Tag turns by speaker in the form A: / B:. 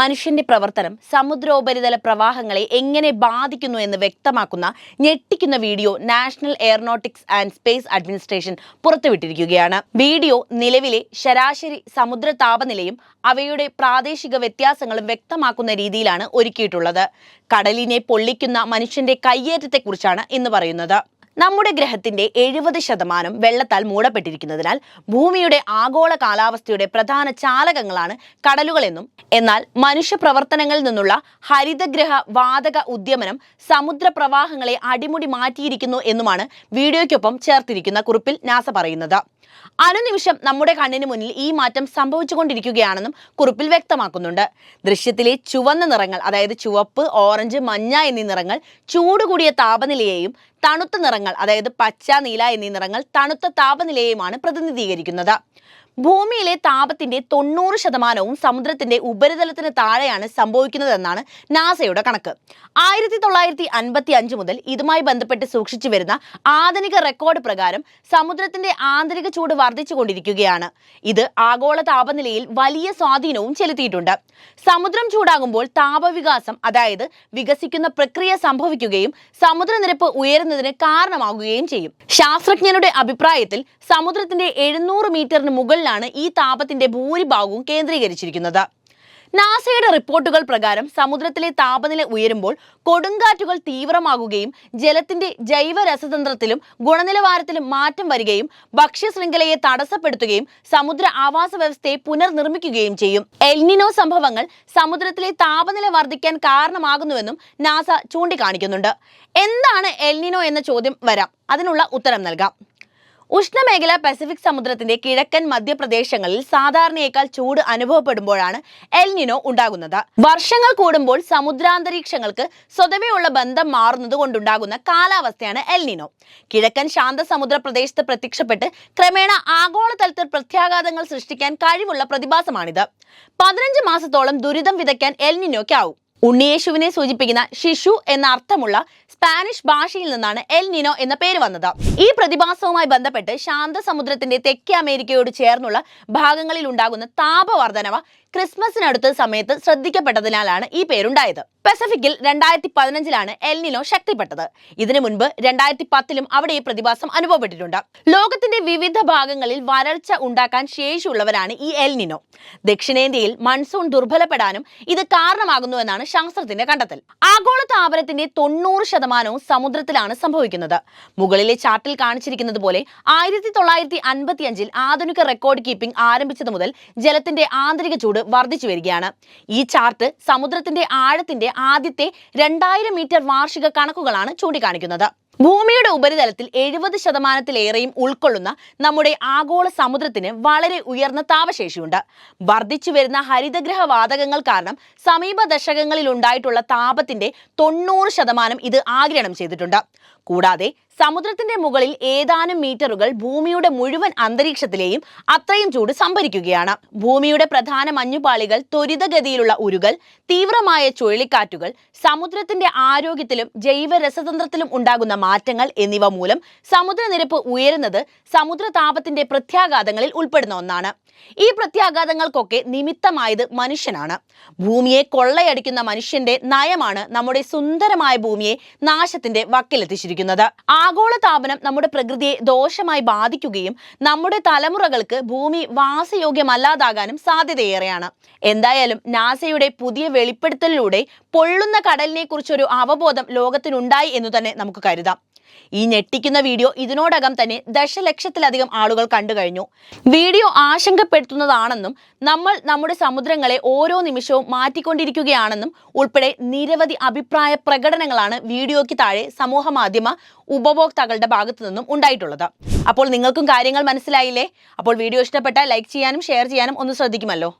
A: മനുഷ്യന്റെ പ്രവർത്തനം സമുദ്രോപരിതല പ്രവാഹങ്ങളെ എങ്ങനെ ബാധിക്കുന്നു എന്ന് വ്യക്തമാക്കുന്ന ഞെട്ടിക്കുന്ന video national aeronautics and space administration പുറത്തുവിട്ടിരിക്കുകയാണ്. Video നിലവിലെ ശരാശരി സമുദ്ര താപനിലയും അവയുടെ പ്രാദേശിക വ്യത്യാസങ്ങളും വ്യക്തമാക്കുന്ന രീതിയിലാണ് ഒരുക്കിയിട്ടുള്ളത്. കടലിനെ പൊള്ളിക്കുന്ന മനുഷ്യന്റെ കയ്യേറ്റത്തെക്കുറിച്ചാണ് ഇന്ന് പറയുന്നത്. നമ്മുടെ ഗ്രഹത്തിന്റെ എഴുപത് ശതമാനം വെള്ളത്താൽ മൂടപ്പെട്ടിരിക്കുന്നതിനാൽ ഭൂമിയുടെ ആഗോള കാലാവസ്ഥയുടെ പ്രധാന ചാലകങ്ങളാണ് കടലുകളെന്നും എന്നാൽ മനുഷ്യ പ്രവർത്തനങ്ങളിൽ നിന്നുള്ള ഹരിതഗ്രഹ വാതക ഉദ്യമനം സമുദ്ര പ്രവാഹങ്ങളെ അടിമുടി മാറ്റിയിരിക്കുന്നു എന്നുമാണ് വീഡിയോയ്ക്കൊപ്പം ചേർത്തിരിക്കുന്ന കുറിപ്പിൽ നാസ പറയുന്നത്. അനുനിമിഷം നമ്മുടെ കണ്ണിന് മുന്നിൽ ഈ മാറ്റം സംഭവിച്ചുകൊണ്ടിരിക്കുകയാണെന്നും കുറിപ്പിൽ വ്യക്തമാക്കുന്നുണ്ട്. ദൃശ്യത്തിലെ ചുവന്ന നിറങ്ങൾ അതായത് ചുവപ്പ് ഓറഞ്ച് മഞ്ഞ എന്നീ നിറങ്ങൾ ചൂട് കൂടിയ താപനിലയെയും തണുത്ത നിറങ്ങൾ അതായത് പച്ച നീല എന്നീ നിറങ്ങൾ തണുത്ത താപനിലയെയുമാണ് പ്രതിനിധീകരിക്കുന്നത്. ഭൂമിയിലെ താപത്തിന്റെ തൊണ്ണൂറ് ശതമാനവും സമുദ്രത്തിന്റെ ഉപരിതലത്തിന് താഴെയാണ് സംഭവിക്കുന്നതെന്നാണ് നാസയുടെ കണക്ക്. ആയിരത്തി തൊള്ളായിരത്തി അൻപത്തി അഞ്ച് മുതൽ ഇതുമായി ബന്ധപ്പെട്ട് സൂക്ഷിച്ചു വരുന്ന ആധുനിക റെക്കോർഡ് പ്രകാരം സമുദ്രത്തിന്റെ ആന്തരിക ചൂട് വർദ്ധിച്ചുകൊണ്ടിരിക്കുകയാണ്. ഇത് ആഗോള താപനിലയിൽ വലിയ സ്വാധീനവും ചെലുത്തിയിട്ടുണ്ട്. സമുദ്രം ചൂടാകുമ്പോൾ താപവികാസം അതായത് വികസിക്കുന്ന പ്രക്രിയ സംഭവിക്കുകയും സമുദ്രനിരപ്പ് ഉയരുന്നതിന് കാരണമാകുകയും ചെയ്യും. ശാസ്ത്രജ്ഞരുടെ അഭിപ്രായത്തിൽ സമുദ്രത്തിന്റെ എഴുന്നൂറ് മീറ്ററിന് മുകളിലാണ് ഈ താപത്തിന്റെ ഭൂരിഭാഗവും കേന്ദ്രീകരിച്ചിരിക്കുന്നത്. നാസയുടെ റിപ്പോർട്ടുകൾ പ്രകാരം സമുദ്രത്തിലെ താപനില ഉയരുമ്പോൾ കൊടുങ്കാറ്റുകൾ തീവ്രമാകുകയും ജലത്തിന്റെ ജൈവ രസതന്ത്രത്തിലും ഗുണനിലവാരത്തിലും മാറ്റം വരികയും ഭക്ഷ്യശൃംഖലയെ തടസ്സപ്പെടുത്തുകയും സമുദ്ര ആവാസ വ്യവസ്ഥയെ പുനർനിർമ്മിക്കുകയും ചെയ്യും. എൽനിനോ സംഭവങ്ങൾ സമുദ്രത്തിലെ താപനില വർദ്ധിക്കാൻ കാരണമാകുന്നുവെന്നും നാസ ചൂണ്ടിക്കാണിക്കുന്നുണ്ട്. എന്താണ് എൽനിനോ എന്ന ചോദ്യം വരാം. അതിനുള്ള ഉത്തരം നൽകാം. ഉഷ്ണമേഖല പസഫിക് സമുദ്രത്തിന്റെ കിഴക്കൻ മധ്യപ്രദേശങ്ങളിൽ സാധാരണയേക്കാൾ ചൂട് അനുഭവപ്പെടുമ്പോഴാണ് എൽനിനോ ഉണ്ടാകുന്നത്. വർഷങ്ങൾ കൂടുമ്പോൾ സമുദ്രാന്തരീക്ഷങ്ങൾക്ക് സ്വതവേയുള്ള ബന്ധം മാറുന്നത് കൊണ്ടുണ്ടാകുന്ന കാലാവസ്ഥയാണ് എൽനിനോ കിഴക്കൻ ശാന്ത സമുദ്ര പ്രദേശത്ത് പ്രത്യക്ഷപ്പെട്ട് ക്രമേണ ആഗോളതലത്തിൽ പ്രത്യാഘാതങ്ങൾ സൃഷ്ടിക്കാൻ കഴിവുള്ള പ്രതിഭാസമാണിത്. പതിനഞ്ച് മാസത്തോളം ദുരിതം വിതയ്ക്കാൻ എൽനിനോയ്ക്കാവും ഉണ്ണിയേശുവിനെ സൂചിപ്പിക്കുന്ന ശിശു എന്ന അർത്ഥമുള്ള സ്പാനിഷ് ഭാഷയിൽ നിന്നാണ് എൽ നിനോ എന്ന പേര് വന്നത്. ഈ പ്രതിഭാസവുമായി ബന്ധപ്പെട്ട് ശാന്തസമുദ്രത്തിന്റെ തെക്കേ അമേരിക്കയോട് ചേർന്നുള്ള ഭാഗങ്ങളിൽ ഉണ്ടാകുന്ന താപവർധനവ ക്രിസ്മസിനടുത്ത സമയത്ത് ശ്രദ്ധിക്കപ്പെട്ടതിനാലാണ് ഈ പേരുണ്ടായത്. പസഫിക്കിൽ രണ്ടായിരത്തി പതിനഞ്ചിലാണ് എൽനിനോ ശക്തിപ്പെട്ടത്. ഇതിനു മുൻപ് രണ്ടായിരത്തി പത്തിലും അവിടെ ഈ പ്രതിഭാസം അനുഭവപ്പെട്ടിട്ടുണ്ട്. ലോകത്തിന്റെ വിവിധ ഭാഗങ്ങളിൽ വരൾച്ച ഉണ്ടാക്കാൻ ശേഷിയുള്ളവരാണ് ഈ എൽനിനോ ദക്ഷിണേന്ത്യയിൽ മൺസൂൺ ദുർബലപ്പെടാനും ഇത് കാരണമാകുന്നുവെന്നാണ് ശാസ്ത്രത്തിന്റെ കണ്ടെത്തൽ. ആഗോള താപനത്തിന്റെ തൊണ്ണൂറ് ശതമാനവും സമുദ്രത്തിലാണ് സംഭവിക്കുന്നത്. മുകളിലെ ചാർട്ടിൽ കാണിച്ചിരിക്കുന്നത് പോലെ ആയിരത്തി തൊള്ളായിരത്തി അൻപത്തി അഞ്ചിൽ ആധുനിക റെക്കോർഡ് കീപ്പിംഗ് ആരംഭിച്ചത് മുതൽ ജലത്തിന്റെ ആന്തരിക ചൂട് വർദ്ധിച്ചു വരികയാണ്. ഈ ചാർട്ട് സമുദ്രത്തിന്റെ ആഴത്തിന്റെ ആദ്യത്തെ രണ്ടായിരം മീറ്റർ വാർഷിക കണക്കുകളാണ് ചൂണ്ടിക്കാണിക്കുന്നത്. ഭൂമിയുടെ ഉപരിതലത്തിൽ എഴുപത് ശതമാനത്തിലേറെയും ഉൾക്കൊള്ളുന്ന നമ്മുടെ ആഗോള സമുദ്രത്തിന് വളരെ ഉയർന്ന താപശേഷിയുണ്ട്. വർദ്ധിച്ചു വരുന്ന ഹരിതഗ്രഹ വാതകങ്ങൾ കാരണം സമീപ ദശകങ്ങളിൽ ഉണ്ടായിട്ടുള്ള താപത്തിന്റെ തൊണ്ണൂറ് ശതമാനം ഇത് ആഗിരണം ചെയ്തിട്ടുണ്ട്. കൂടാതെ സമുദ്രത്തിന്റെ മുകളിൽ ഏതാനും മീറ്ററുകൾ ഭൂമിയുടെ മുഴുവൻ അന്തരീക്ഷത്തിലെയും അത്രയും ചൂട് സംഭരിക്കുകയാണ്. ഭൂമിയുടെ പ്രധാന മഞ്ഞുപാളികൾ ത്വരിതഗതിയിലുള്ള ഉരുകൾ തീവ്രമായ ചുഴലിക്കാറ്റുകൾ സമുദ്രത്തിന്റെ ആരോഗ്യത്തിലും ജൈവ രസതന്ത്രത്തിലും ഉണ്ടാകുന്ന മാറ്റങ്ങൾ എന്നിവ മൂലം സമുദ്രനിരപ്പ് ഉയരുന്നത് സമുദ്രതാപത്തിന്റെ പ്രത്യാഘാതങ്ങളിൽ ഉൾപ്പെടുന്ന ഒന്നാണ്. ഈ പ്രത്യാഘാതങ്ങൾക്കൊക്കെ നിമിത്തമായത് മനുഷ്യനാണ്. ഭൂമിയെ കൊള്ളയടിക്കുന്ന മനുഷ്യന്റെ നയമാണ് നമ്മുടെ സുന്ദരമായ ഭൂമിയെ നാശത്തിന്റെ വക്കിലെത്തിച്ചിരിക്കുന്നത്. ആഗോള താപനം നമ്മുടെ പ്രകൃതിയെ ദോഷമായി ബാധിക്കുകയും നമ്മുടെ തലമുറകൾക്ക് ഭൂമി വാസയോഗ്യമല്ലാതാകാനും സാധ്യതയേറെയാണ്. എന്തായാലും നാസയുടെ പുതിയ വെളിപ്പെടുത്തലിലൂടെ പൊള്ളുന്ന കടലിനെ കുറിച്ചൊരു അവബോധം ലോകത്തിനുണ്ടായി എന്ന് തന്നെ നമുക്ക് കരുതാം. ഈ ഞെട്ടിക്കുന്ന വീഡിയോ ഇതിനോടകം തന്നെ ദശലക്ഷത്തിലധികം ആളുകൾ കണ്ടു കഴിഞ്ഞു. വീഡിയോ ആശങ്കപ്പെടുത്തുന്നതാണെന്നും നമ്മൾ നമ്മുടെ സമുദ്രങ്ങളെ ഓരോ നിമിഷവും മാറ്റിക്കൊണ്ടിരിക്കുകയാണെന്നും ഉൾപ്പെടെ നിരവധി അഭിപ്രായ പ്രകടനങ്ങളാണ് വീഡിയോയ്ക്ക് താഴെ സമൂഹ മാധ്യമ ഉപഭോക്താക്കളുടെ ഭാഗത്തു നിന്നും ഉണ്ടായിട്ടുള്ളത്. അപ്പോൾ നിങ്ങൾക്കും കാര്യങ്ങൾ മനസ്സിലായില്ലേ? അപ്പോൾ വീഡിയോ ഇഷ്ടപ്പെട്ടാൽ ലൈക്ക് ചെയ്യാനും ഷെയർ ചെയ്യാനും ഒന്ന് ശ്രദ്ധിക്കുമല്ലോ.